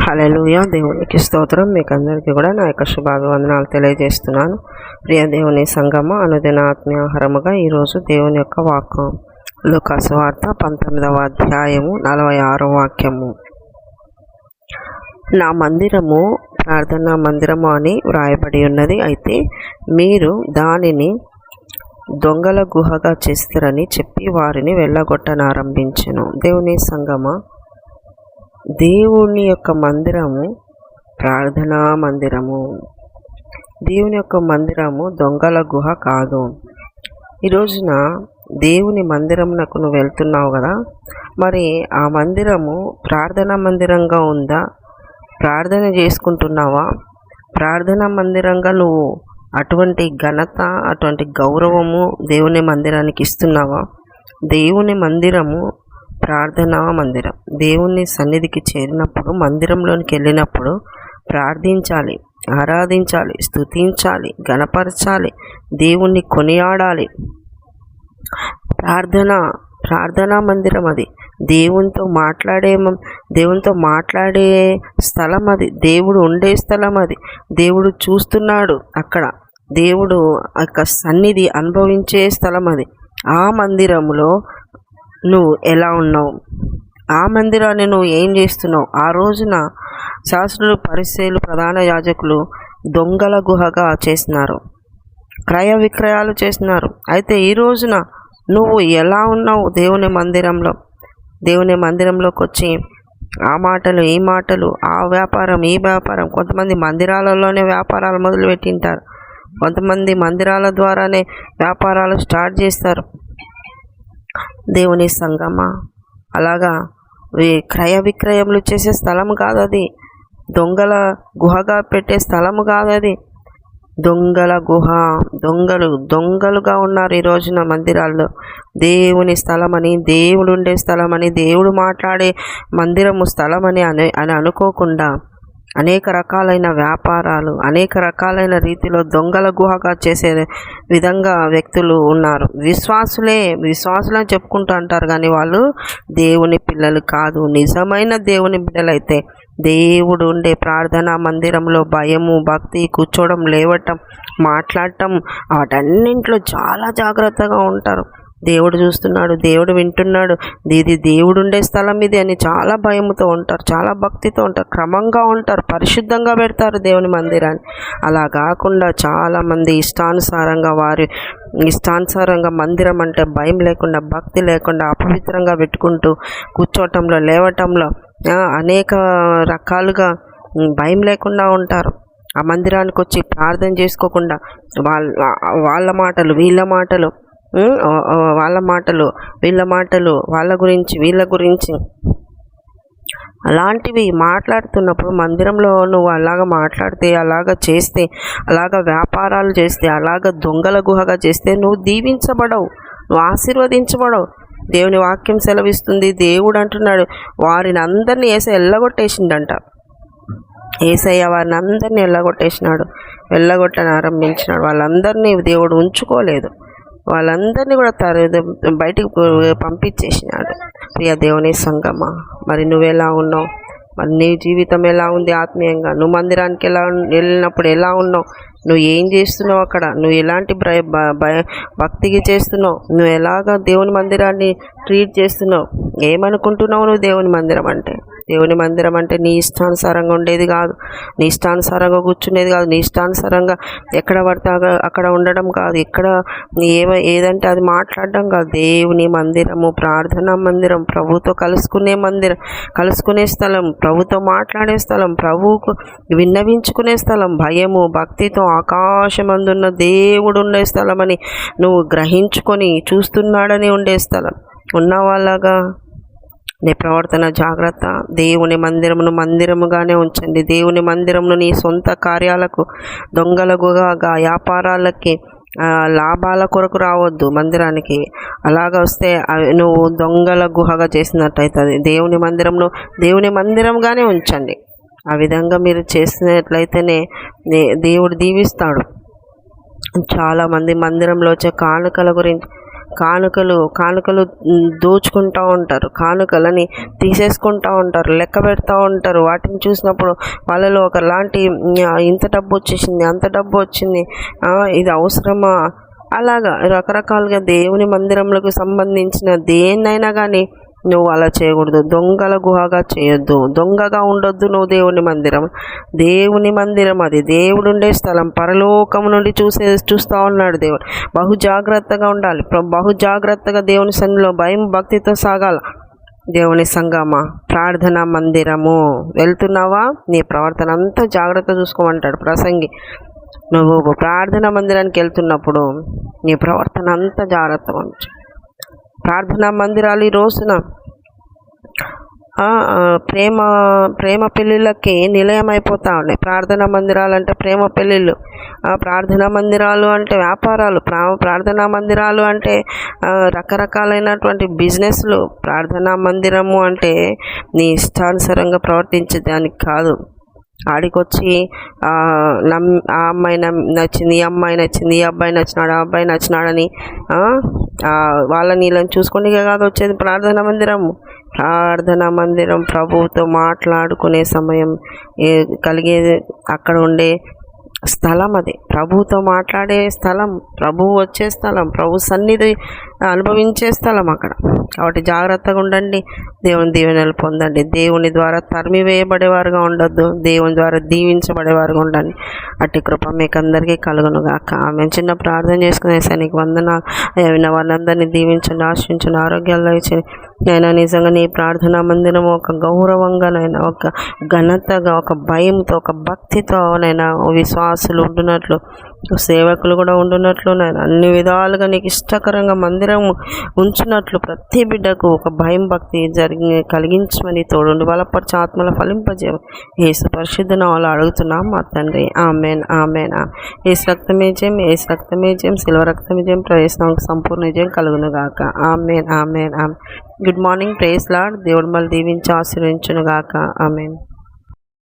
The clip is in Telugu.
హలెలుయ దేవునికి స్తోత్రం. మీకు అందరికీ కూడా నా యొక్క శుభాభివందనాలు తెలియజేస్తున్నాను. ప్రియ దేవుని సంగమ అనుదిన ఆత్మీయాహారముగా ఈరోజు దేవుని యొక్క వాక్కు లుకాసు వార్త పంతొమ్మిదవ అధ్యాయము నలభై ఆరో వాక్యము. నా మందిరము ప్రార్థనా మందిరము అని వ్రాయబడి ఉన్నది. అయితే మీరు దానిని దొంగల గుహగా చేస్తారని చెప్పి వారిని వెళ్ళగొట్టనారంభించను. దేవుని సంగమ దేవుని యొక్క మందిరము ప్రార్థనా మందిరము. దేవుని యొక్క మందిరము దొంగల గుహ కాదు. ఈ రోజున దేవుని మందిరమునకు నువ్వు వెళ్తున్నావు కదా? మరి ఆ మందిరము ప్రార్థనా మందిరంగా ఉందా? ప్రార్థన చేసుకుంటున్నావా? ప్రార్థనా మందిరంగా నువ్వు అటువంటి ఘనత అటువంటి గౌరవము దేవుని మందిరానికి ఇస్తున్నావా? దేవుని మందిరము ప్రార్థనా మందిరం. దేవుని సన్నిధికి చేరినప్పుడు మందిరంలోనికి వెళ్ళినప్పుడు ప్రార్థించాలి ఆరాధించాలి స్తుతించాలి గణపరచాలి దేవుణ్ణి కొనియాడాలి. ప్రార్థన ప్రార్థనా మందిరం అది. దేవునితో మాట్లాడే దేవునితో మాట్లాడే స్థలం అది. దేవుడు ఉండే స్థలం అది. దేవుడు చూస్తున్నాడు అక్కడ. దేవుడు యొక్క సన్నిధి అనుభవించే స్థలం అది. ఆ మందిరంలో నువ్వు ఎలా ఉన్నావు? ఆ మందిరాన్ని నువ్వు ఏం చేస్తున్నావు? ఆ రోజున శాస్త్రులు పరిశీలు ప్రధాన యాజకులు దొంగల గుహగా చేసినారు. క్రయ విక్రయాలు చేసినారు. అయితే ఈ రోజున నువ్వు ఎలా ఉన్నావు దేవుని మందిరంలో? దేవుని మందిరంలోకి వచ్చి ఆ మాటలు ఈ మాటలు ఆ వ్యాపారం ఈ వ్యాపారం కొంతమంది మందిరాలలోనే వ్యాపారాలు మొదలుపెట్టింటారు. కొంతమంది మందిరాల ద్వారానే వ్యాపారాలు స్టార్ట్ చేస్తారు. దేవుని సంగమా? అలాగా క్రయ విక్రయములు చేసే స్థలం కాదు అది దొంగల గుహగా పెట్టే స్థలము కాదు అది దొంగల గుహ దొంగలు దొంగలుగా ఉన్నారు ఈ రోజున మందిరాల్లో. దేవుని స్థలమని దేవుడు ఉండే స్థలమని దేవుడు మాట్లాడే మందిరము స్థలమని అని అని అనుకోకుండా అనేక రకాలైన వ్యాపారాలు అనేక రకాలైన రీతిలో దొంగల గుహగా చేసే విధంగా వ్యక్తులు ఉన్నారు. విశ్వాసులే విశ్వాసులని చెప్పుకుంటూ అంటారు కానీ వాళ్ళు దేవుని పిల్లలు కాదు. నిజమైన దేవుని బిడ్డలైతే దేవుడు ఉండే ప్రార్థనా మందిరంలో భయము భక్తి కూర్చోవడం లేవటం మాట్లాడటం వాటన్నింటిలో చాలా జాగ్రత్తగా ఉంటారు. దేవుడు చూస్తున్నాడు దేవుడు వింటున్నాడు. ఇది దేవుడు ఉండే స్థలం ఇది అని చాలా భయంతో ఉంటారు చాలా భక్తితో ఉంటారు క్రమంగా ఉంటారు పరిశుద్ధంగా పెడతారు దేవుని మందిరాన్ని. అలా కాకుండా చాలామంది ఇష్టానుసారంగా వారి ఇష్టానుసారంగా మందిరం అంటే భయం లేకుండా భక్తి లేకుండా అపవిత్రంగా పెట్టుకుంటూ కూర్చోవటంలో లేవటంలో అనేక రకాలుగా భయం లేకుండా ఉంటారు. ఆ మందిరానికి వచ్చి ప్రార్థన చేసుకోకుండా వాళ్ళ వాళ్ళ మాటలు వీళ్ళ మాటలు వాళ్ళ మాటలు వీళ్ళ మాటలు వాళ్ళ గురించి వీళ్ళ గురించి. అలాంటివి మాట్లాడుతున్నప్పుడు మందిరంలో నువ్వు అలాగ మాట్లాడితే అలాగ చేస్తే అలాగ వ్యాపారాలు చేస్తే అలాగ దొంగల గుహగా చేస్తే నువ్వు దీవించబడవు నువ్వు ఆశీర్వదించబడవు. దేవుని వాక్యం సెలవిస్తుంది. దేవుడు అంటున్నాడు వారిని అందరినీ ఏసై ఎల్లగొట్టేసిండంట. ఏసయ్య వారిని అందరినీ ఎల్లగొట్టేసినాడు ఎల్లగొట్టని ఆరంభించినాడు. వాళ్ళందరినీ దేవుడు ఉంచుకోలేదు. వాళ్ళందరినీ కూడా తరు బయటికి పంపించేసినాడు. ప్రియ దేవుని సంగమా మరి నువ్వెలా ఉన్నావు? మరి నీ జీవితం ఎలా ఉంది ఆత్మీయంగా? నువ్వు మందిరానికి ఎలా వెళ్ళినప్పుడు ఎలా ఉన్నావు? నువ్వు ఏం చేస్తున్నావు అక్కడ? నువ్వు ఎలాంటి భయ భక్తికి చేస్తున్నావు? నువ్వు ఎలాగ దేవుని మందిరాన్ని ట్రీట్ చేస్తున్నావు? ఏమనుకుంటున్నావు నువ్వు దేవుని మందిరం అంటే? దేవుని మందిరం అంటే నీ ఇష్టానుసారంగా ఉండేది కాదు. నీ ఇష్టానుసారంగా కూర్చునేది కాదు. నీ ఇష్టానుసారంగా ఎక్కడ పడితే అక్కడ ఉండడం కాదు. ఎక్కడ ఏమ ఏదంటే అది మాట్లాడడం కాదు. దేవుని మందిరము ప్రార్థనా మందిరం ప్రభుతో కలుసుకునే మందిరం కలుసుకునే స్థలం ప్రభుతో మాట్లాడే స్థలం ప్రభువుకు విన్నవించుకునే స్థలం భయము భక్తితో ఆకాశమందున్న దేవుడు ఉండే స్థలమని నువ్వు గ్రహించుకొని చూస్తున్నాడని ఉండే స్థలం. ఉన్నవాళ్ళగా నీ ప్రవర్తన జాగ్రత్త. దేవుని మందిరమును మందిరముగానే ఉంచండి. దేవుని మందిరమును నీ సొంత కార్యాలకు దొంగలగుగా వ్యాపారాలకి లాభాల కొరకు రావద్దు మందిరానికి. అలాగ వస్తే నువ్వు దొంగల గుహగా చేసినట్టయితుంది. దేవుని మందిరంను దేవుని మందిరంగానే ఉంచండి. ఆ విధంగా మీరు చేసినట్లయితేనే దేవుడు దీవిస్తాడు. చాలామంది మందిరంలో వచ్చే కానుకల గురించి కానుకలు కానుకలు దోచుకుంటూ ఉంటారు. కానుకలని తీసేసుకుంటూ ఉంటారు లెక్క పెడతా ఉంటారు. వాటిని చూసినప్పుడు వాళ్ళలో ఒకలాంటి ఇంత డబ్బు వచ్చేసింది అంత డబ్బు వచ్చింది ఇది అవసరమా? అలాగా రకరకాలుగా దేవుని మందిరములకు సంబంధించిన దేన్నైనా కానీ నువ్వు అలా చేయకూడదు. దొంగల గుహగా చేయొద్దు. దొంగగా ఉండొద్దు నువ్వు దేవుని మందిరం. దేవుని మందిరం అది. దేవుడు ఉండే స్థలం. పరలోకం నుండి చూసే చూస్తూ ఉన్నాడు దేవుడు. బహు జాగ్రత్తగా ఉండాలి. బహు జాగ్రత్తగా దేవుని సన్నిలో భయం భక్తితో సాగాల. దేవుని సంగమ ప్రార్థన మందిరము. వెళ్తున్నావా? నీ ప్రవర్తన అంతా జాగ్రత్త చూసుకోమంటాడు ప్రసంగి. నువ్వు ప్రార్థన మందిరానికి వెళ్తున్నప్పుడు నీ ప్రవర్తన అంతా జాగ్రత్తగా ఉంచు. ప్రార్థనా మందిరాలు ఈ రోజున. ప్రేమ ప్రేమ పెళ్ళిళ్ళకి నిలయం అయిపోతా ఉన్నాయి ప్రార్థనా మందిరాలు అంటే ప్రేమ పెళ్ళిళ్ళు. ప్రార్థనా మందిరాలు అంటే వ్యాపారాలు. ప్రా ప్రార్థనా మందిరాలు అంటే రకరకాలైనటువంటి బిజినెస్లు. ప్రార్థనా మందిరము అంటే నీ ఇష్టానుసారంగా ప్రవర్తించే దానికి కాదు. ఆడికొచ్చి నమ్ ఆ అమ్మాయి నమ్- నచ్చింది ఈ అమ్మాయి నచ్చింది ఈ అబ్బాయి నచ్చినాడు ఆ అబ్బాయి నచ్చినాడని వాళ్ళని వీళ్ళని చూసుకొని కాదు వచ్చేది ప్రార్థన మందిరం ప్రార్థన మందిరం ప్రభువుతో మాట్లాడుకునే సమయం కలిగే అక్కడ ఉండే స్థలం అది. ప్రభువుతో మాట్లాడే స్థలం ప్రభువు వచ్చే స్థలం ప్రభు సన్నిధి అనుభవించే స్థలం అక్కడ. కాబట్టి జాగ్రత్తగా ఉండండి. దేవుని దీవెనలు పొందండి. దేవుని ద్వారా తరిమివేయబడేవారుగా ఉండొద్దు. దేవుని ద్వారా దీవించబడేవారుగా ఉండండి. అట్టి కృప మీకు అందరికీ కలుగునుగాక. ఆమె చిన్న ప్రార్థన చేసుకునే నీకు వందనాలు. అయిన వాళ్ళందరినీ దీవించండి ఆశించండి ఆరోగ్యాలు ఇచ్చి నైనా నిజంగా నీ ప్రార్థనా మందిరం ఒక గౌరవంగా నైనా ఒక ఘనతగా ఒక భయంతో ఒక భక్తితో నైనా విశ్వాసులు ఉంటున్నట్లు సేవకులు కూడా ఉండున్నట్లు నేను అన్ని విధాలుగా నీకు ఇష్టకరంగా మందిరం ఉంచినట్లు ప్రతి బిడ్డకు ఒక భయం భక్తి జరిగి కలిగించమని తోడుండి. బలపరిచి ఆత్మల ఫలింపజేయ ఏసు పరిశుద్ధ నావలు అడుగుతున్నాం. మా తండ్రి ఆమెన్ ఆమెన్ ఏసు రక్తమే జయం ఏసు రక్తమే జయం శిల్వ రక్తమే జయం ప్రవేశం సంపూర్ణ విజయం కలుగునుగాక. ఆమెన్ ఆమెన్ ఆమె గుడ్ మార్నింగ్ ప్రేస్ లాడ్. దేవుడు మళ్ళీ దీవించి ఆశీర్వించునుగాక ఆమెన్.